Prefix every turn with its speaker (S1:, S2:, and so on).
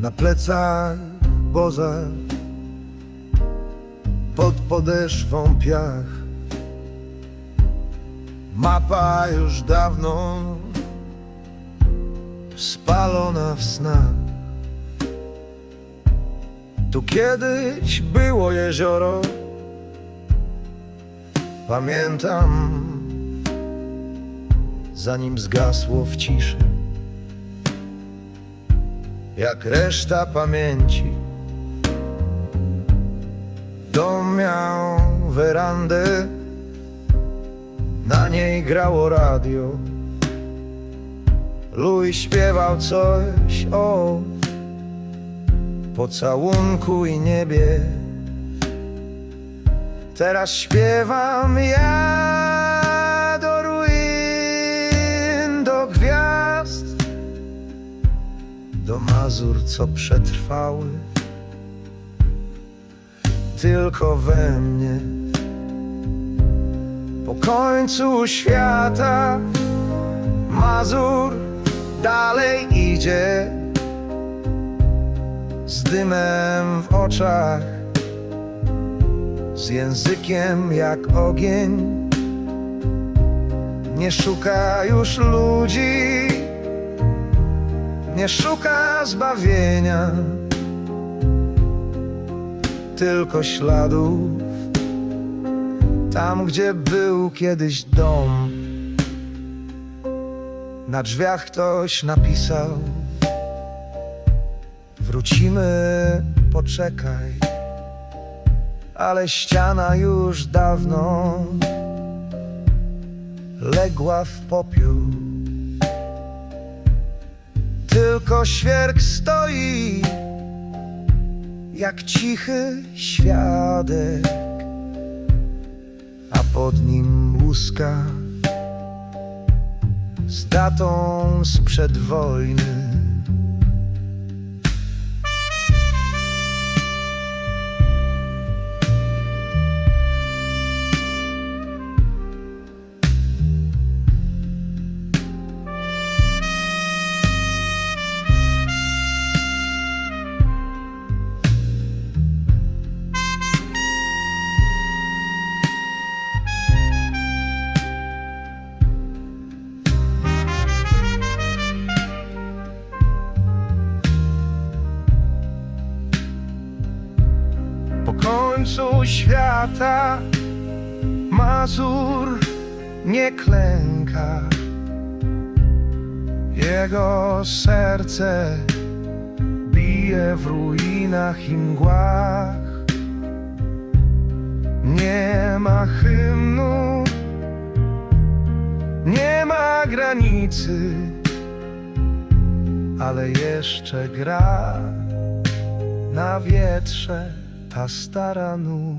S1: Na plecach boza Pod podeszwą piach. Mapa już dawno Spalona w snach. Tu kiedyś było jezioro. Pamiętam Zanim zgasło w ciszy Jak reszta pamięci. Dom miał werandę Na niej grało radio. Louis śpiewał coś o pocałunku i niebie. Teraz śpiewam ja do mazur, co przetrwały tylko we mnie. Po końcu świata Mazur dalej idzie z dymem w oczach, z językiem jak ogień. Nie szuka już ludzi, nie szuka zbawienia, tylko śladów tam, gdzie był kiedyś dom. Na drzwiach ktoś napisał Wrócimy, poczekaj Ale ściana już dawno Legła w popiół Tylko świerk stoi Jak cichy świadek A pod nim łuska z datą sprzed wojny. Końcu świata Mazur nie klęka. Jego serce bije w ruinach i mgłach. Nie ma hymnu, nie ma granicy, ale jeszcze gra na wietrze たしたらの